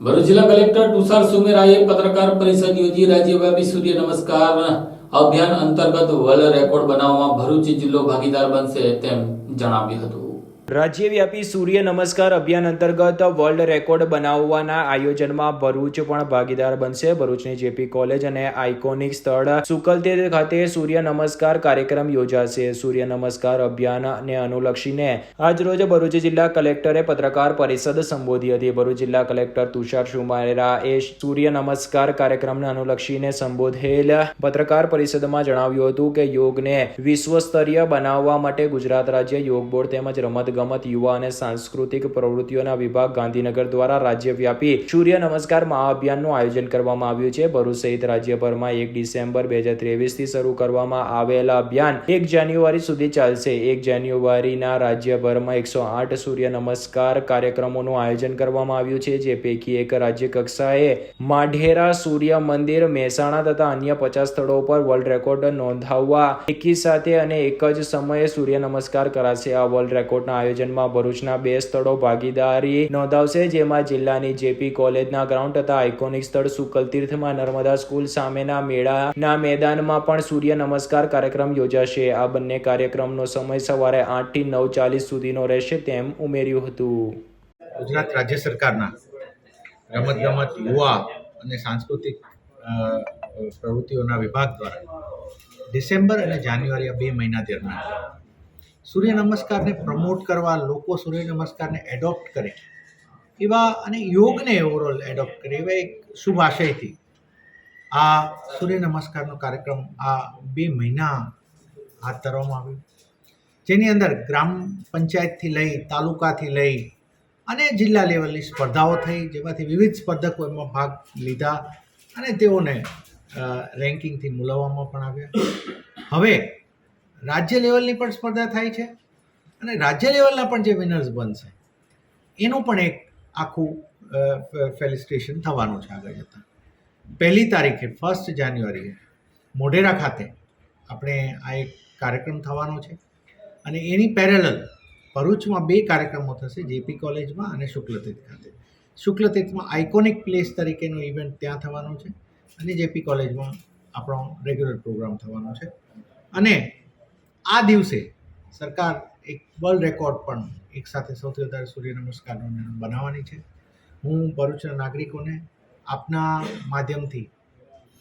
ભરૂચ જિલ્લા કલેક્ટર તુષાર સુમેરાએ પત્રકાર પરિષદ યોજી રાજ્યવ્યાપી સૂર્ય નમસ્કાર અભિયાન અંતર્ગત વર્લ્ડ રેકોર્ડ બનાવવામાં ભરૂચ જિલ્લો ભાગીદાર બનશે તેમ જણાવ્યું હતું. રાજ્યવ્યાપી સૂર્ય નમસ્કાર અભિયાન અંતર્ગત વર્લ્ડ રેકોર્ડ બનાવવાના આયોજનમાં ભરૂચ પણ ભાગીદાર બનશે. ભરૂચની જેપી કોલેજ અને આઇકોનિક સ્થળ સુકલતેજ ખાતે સૂર્ય નમસ્કાર કાર્યક્રમ યોજાશે. સૂર્ય નમસ્કાર અભિયાનને અનુલક્ષીને આજરોજ ભરૂચ જિલ્લા કલેક્ટરે પત્રકાર પરિષદ સંબોધી હતી. ભરૂચ જિલ્લા કલેક્ટર તુષાર શુમારાએ સૂર્ય નમસ્કાર કાર્યક્રમને અનુલક્ષીને સંબોધેલ પત્રકાર પરિષદમાં જણાવ્યું હતું કે યોગને વિશ્વ સ્તરીય બનાવવા માટે ગુજરાત રાજ્ય યોગ બોર્ડ તેમજ રમત ગમત યુવા અને સાંસ્કૃતિક પ્રવૃત્તિઓના વિભાગ ગાંધીનગર દ્વારા રાજ્યવ્યાપી સૂર્ય નમસ્કાર મહાઅભિયાનનું આયોજન કરવામાં આવ્યું છે. ભરૂચ સહિત રાજ્યભરમાં એક ડિસેમ્બર બે હજાર ત્રેવીસથી શરૂ કરવામાં આવેલા અભિયાન એક જાન્યુઆરી સુધી ચાલશે. એક જાન્યુઆરીના રાજ્યભરમાં એકસો આઠ સૂર્ય નમસ્કાર કાર્યક્રમોનું આયોજન કરવામાં આવ્યું છે, જે પૈકી એક રાજ્ય કક્ષાએ માઢેરા, સૂર્ય મંદિર, મહેસાણા તથા અન્ય પચાસ સ્થળો પર વર્લ્ડ રેકોર્ડ નોંધાવવા એકી સાથે અને એક જ સમયે સૂર્ય નમસ્કાર કરાશે. આ વર્લ્ડ રેકોર્ડના આયોજનમાં ભરૂચના બે સ્થળો ભાગીદારી નોંધાવશે, જેમાં જિલ્લાની જેપી કોલેજના ગ્રાઉન્ડ તથા આઇકોનિક સ્થળ સુકલતીર્થમાં નર્મદા સ્કૂલ સામેના મેળાના મેદાનમાં પણ સૂર્ય નમસ્કાર કાર્યક્રમ યોજાશે. આ બંને કાર્યક્રમનો સમય સવારે આઠથી નવ ચાલીસ સુધીનો રહેશે તેમ ઉમેર્યું હતું. ગુજરાત રાજ્ય સરકારના રમતગમત, યુવા અને સાંસ્કૃતિક પ્રવૃત્તિઓના વિભાગ દ્વારા ડિસેમ્બર અને જાન્યુઆરી આ બે મહિના દરમિયાન સૂર્ય નમસ્કારને પ્રમોટ કરવા, લોકો સૂર્ય નમસ્કારને એડોપ્ટ કરે. એવા અને યોગને ઓવરઓલ એડોપ્ટ કરે, એવા એક શુભ આશયથી આ સૂર્ય નમસ્કારનો કાર્યક્રમ આ બે મહિના હાથ ધરવામાં આવ્યો. જેની અંદર ગ્રામ પંચાયતથી લઈ, તાલુકાથી લઈ અને જિલ્લા લેવલની સ્પર્ધાઓ થઈ, જેમાંથી વિવિધ સ્પર્ધકો એમાં ભાગ લીધા અને તેઓને રેન્કિંગથી મૂલવવામાં પણ આવ્યા. હવે રાજ્ય લેવલની પણ સ્પર્ધા થાય છે અને રાજ્ય લેવલના પણ જે વિનર્સ બનશે, એનું પણ એક આખું ફેલિસ્ટ્રેશન થવાનું છે આગળ જતાં. પહેલી તારીખે ફર્સ્ટ જાન્યુઆરીએ, મોઢેરા ખાતે આપણે આ એક કાર્યક્રમ થવાનો છે અને એની પેરેલલ ભરૂચમાં બે કાર્યક્રમો થશે જેપી કોલેજમાં અને શુક્લતીર્થ ખાતે. શુક્લતીર્થમાં આઇકોનિક પ્લેસ તરીકેનો ઇવેન્ટ ત્યાં થવાનો છે અને જેપી કોલેજમાં આપણો રેગ્યુલર પ્રોગ્રામ થવાનો છે. અને આ દિવસે સરકાર એક વર્લ્ડ રેકોર્ડ પણ એક સાથે સૌથી વધારે સૂર્ય નમસ્કારનો બનાવવાની છે. હું ભરૂચના નાગરિકોને આપના માધ્યમથી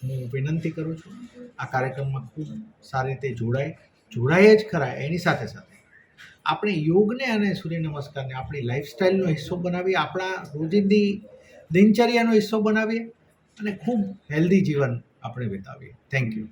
હું વિનંતી કરું છું, આ કાર્યક્રમમાં ખૂબ સારી રીતે જોડાય જોડાય જ ખરા એની સાથે સાથે આપણે યોગને અને સૂર્ય નમસ્કારને આપણી લાઈફસ્ટાઈલનો હિસ્સો બનાવીએ, આપણા રોજિંદી દિનચર્યાનો હિસ્સો બનાવીએ અને ખૂબ હેલ્ધી જીવન આપણે વિતાવીએ. Thank you